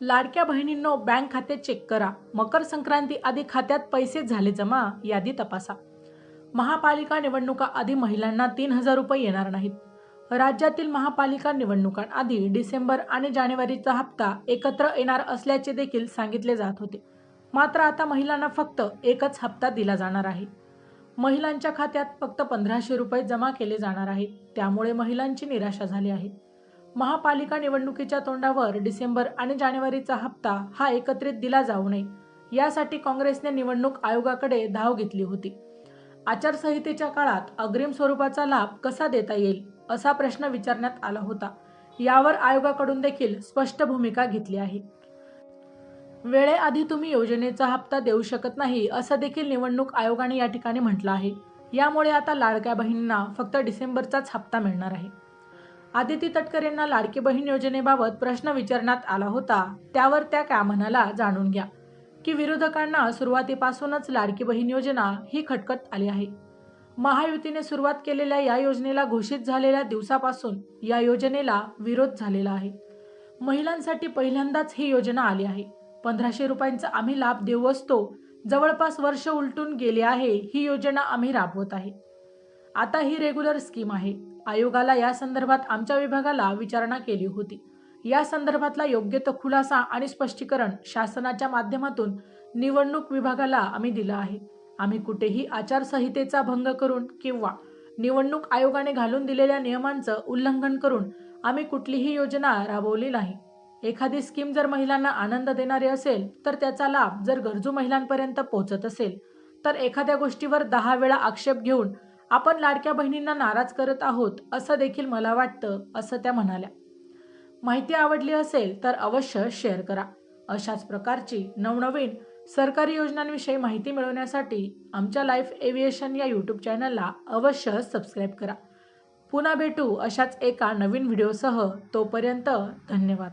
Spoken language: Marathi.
लाडक्या बहिणींनो बँक खाते चेक करा. मकर संक्रांती आधी खात्यात पैसे झाले जमा यादी तपासा. महापालिका निवडणुका आधी महिलांना तीन हजार रुपये येणार नाहीत. राज्यातील महापालिका निवडणुकांआधी डिसेंबर आणि जानेवारीचा हप्ता एकत्र येणार असल्याचे देखील सांगितले जात होते. मात्र आता महिलांना फक्त एकच हप्ता दिला जाणार आहे. महिलांच्या खात्यात फक्त पंधराशे रुपये जमा केले जाणार आहेत. त्यामुळे महिलांची निराशा झाली आहे. महापालिका निवडणुकीच्या तोंडावर डिसेंबर आणि जानेवारीचा हप्ता हा एकत्रित दिला जाऊ नये. यासाठी काँग्रेसने निवडणूक आयोगाकडे धाव घेतली होती. आचारसंहितेच्या काळात अग्रिम स्वरूपाचा लाभ कसा देता येईल असा प्रश्न विचारण्यात आला होता. यावर आयोगाकडून देखील स्पष्ट भूमिका घेतली आहे. वेळेआधी तुम्ही योजनेचा हप्ता देऊ शकत नाही असं देखील निवडणूक आयोगाने या ठिकाणी म्हटलं आहे. यामुळे आता लाडक्या बहिणींना फक्त डिसेंबरचाच हप्ता मिळणार आहे. आदिती तटकर यांना लाडकी बहीण योजनेबाबत प्रश्न विचारण्यात आला होता. त्यावर त्या काय म्हणाला जाणून घ्या. की विरोधकांना सुरुवातीपासूनच लाडकी बहीण योजना ही खटकत आली आहे. महायुतीने सुरुवात केलेल्या या योजनेला घोषित झालेल्या दिवसापासून या योजनेला विरोध झालेला आहे. महिलांसाठी पहिल्यांदाच ही योजना आली आहे. पंधराशे रुपयांचा आम्ही लाभ देऊ असतो. जवळपास वर्ष उलटून गेले आहे. ही योजना आम्ही राबवत आहे. आता ही रेग्युलर स्कीम आहे. आयोगाला या संदर्भात आमच्या विभागाला विचारणा केली होती. या संदर्भातला योग्य तो खुलासा आणि स्पष्टीकरण शासनाच्या माध्यमातून निवडणूक विभागाला आम्ही दिलं आहे. आम्ही कुठेही आचारसंहितेचा भंग करून किंवा निवडणूक आयोगाने घालून दिलेल्या नियमांचं उल्लंघन करून आम्ही कुठलीही योजना राबवली नाही. एखादी स्कीम जर महिलांना आनंद देणारी असेल तर त्याचा लाभ जर गरजू महिलांपर्यंत पोहोचत असेल तर एखाद्या गोष्टीवर दहा वेळा आक्षेप घेऊन आपण लाडक्या बहिणींना नाराज करत आहोत असं देखील मला वाटतं असं त्या म्हणाल्या. माहिती आवडली असेल तर अवश्य शेअर करा. अशाच प्रकारची नवनवीन सरकारी योजनांविषयी माहिती मिळवण्यासाठी आमच्या लाईफ एव्हिएशन या यूट्यूब चॅनलला अवश्य सबस्क्राईब करा. पुन्हा भेटू अशाच एका नवीन व्हिडिओसह. तोपर्यंत धन्यवाद.